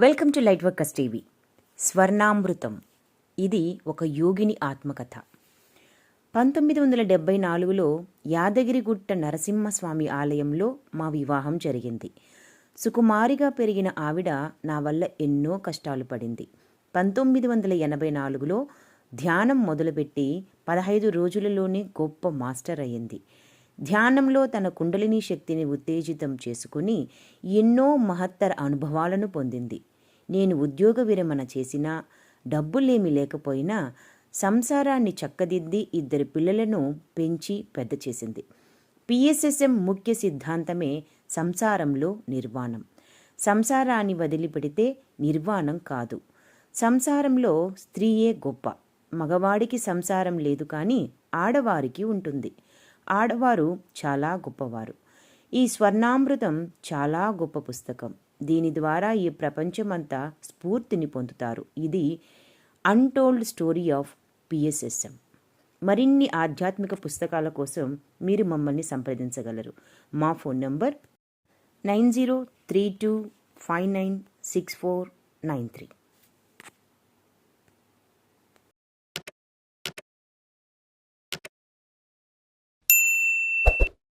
Welcome to light workers TV. Swarnamrutham. ఇది ఒక యోగిని ఆత్మకథ. పంతొమ్మిది వందల డెబ్బై నాలుగులో యాదగిరిగుట్ట నరసింహస్వామి ఆలయంలో మా వివాహం జరిగింది. సుకుమారిగా పెరిగిన ఆవిడ నా వల్ల ఎన్నో కష్టాలు పడింది. పంతొమ్మిది వందల ఎనభై నాలుగులో ధ్యానం మొదలుపెట్టి పదహైదు రోజులలోనే గొప్ప మాస్టర్ అయ్యింది ధ్యానంలో తన కుండలిని శక్తిని ఉత్తేజితం చేసుకుని ఎన్నో మహత్తర అనుభవాలను పొందింది. నేను ఉద్యోగ విరమణ చేసినా డబ్బులేమీ లేకపోయినా సంసారాన్ని చక్కదిద్ది ఇద్దరు పిల్లలను పెంచి పెద్ద చేసింది. పిఎస్ఎస్ఎం ముఖ్య సిద్ధాంతమే సంసారంలో నిర్వాణం. సంసారాన్ని వదిలిపెడితే నిర్వాణం కాదు. సంసారంలో స్త్రీయే గొప్ప. మగవాడికి సంసారం లేదు కానీ ఆడవారికి ఉంటుంది. ఆడవారు చాలా గొప్పవారు. ఈ స్వర్ణామృతం చాలా గొప్ప పుస్తకం. దీని ద్వారా ఈ ప్రపంచమంతా స్ఫూర్తిని పొందుతారు. ఇది అన్టోల్డ్ స్టోరీ ఆఫ్ పిఎస్ఎస్ఎం మరిన్ని ఆధ్యాత్మిక పుస్తకాల కోసం మీరు మమ్మల్ని సంప్రదించగలరు. మా phone number nine zero three two five nine six four nine three.